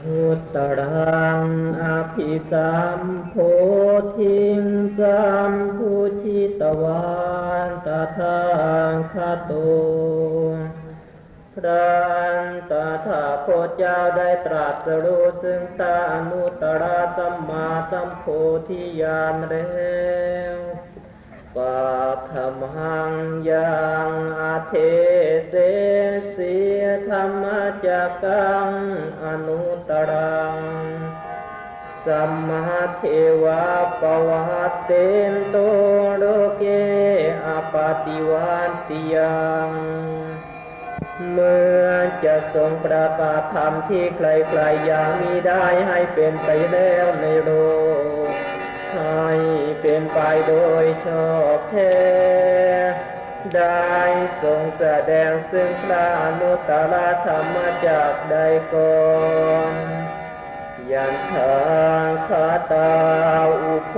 พุทธรังอภิสัมโพธิงสัมพุชิตวันตถาคโตพระตถาคตเจ้าได้ตรัสรู้ซึ่งตาอนุตตรสัมมาสัมโพธิญาณแล้ว ปาขมังยังอาเทเสเสียธรรมจักังอนุตรังสัมมาเทวะปวัตเตนโตโลเกอปาติวันติยังเมื่อจะทรงประกาศธรรมที่ใครๆยังมีได้ให้เป็นไปแล้วในโลก ให้เป็นไปโดยชอบแท้ได้ทรงแสดงซึ่งพระนุตตรธรรมจากใดก่อนยันทางคาตาอุโค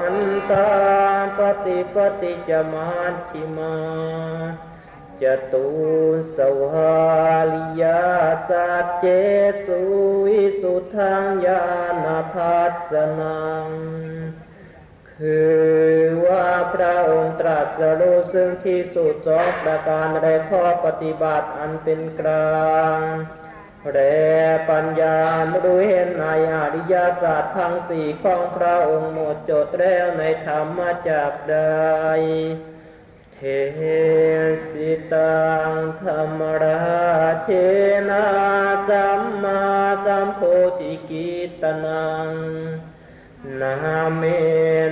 อันตาปฏิปฏิจมาชิมาจตุสวาลิยา สัจเจสุวิสุทธังญาณทัสสนัง คือว่าพระองค์ตรัสรู้ซึ่งที่สุดสองประการในข้อปฏิบัติอันเป็นกลางและปัญญารู้เห็นในอริยสัจทั้งสี่ของพระองค์หมดจดแล้วในธรรมจากใดเทสิตังธรรมรา เชนาสัมมาสัมโพธิกิตนังนาเม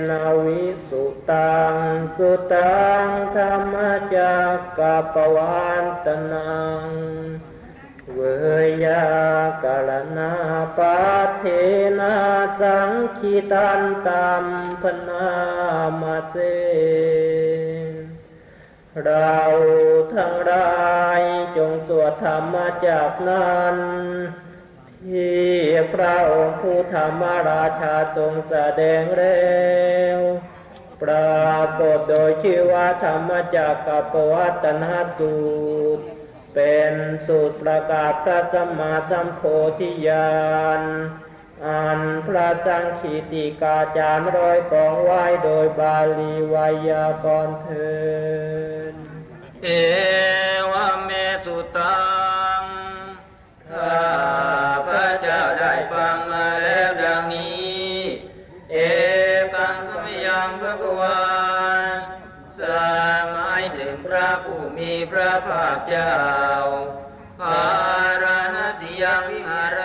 นาวิสุตังสุตังธรรมจักกะปวันตนัง เวยากาลนาปาเทนาสังคิตันตัมพนามาเส เราทั้งหลายจงสวดธรรมจากนั้น ที่พระองค์ผู้ธรรมราชาทรงแสดงแล้วปรากฏโดยชื่อว่าธรรมจักรปวัตนสูตร เป็นสูตรประกาศพระสัมมาสัมโพธิญาณอันพระสังขีติกาจารย์ร้อยกองไว้โดยบาลีไวยากรเทิน เอวเมสุตังข้าพระเจ้าได้ฟังมาแล้วดังนี้ เอตังสมยังพระกวานสามายถึงพระผู้มีพระภาคเจ้าอารานติยังวิหาร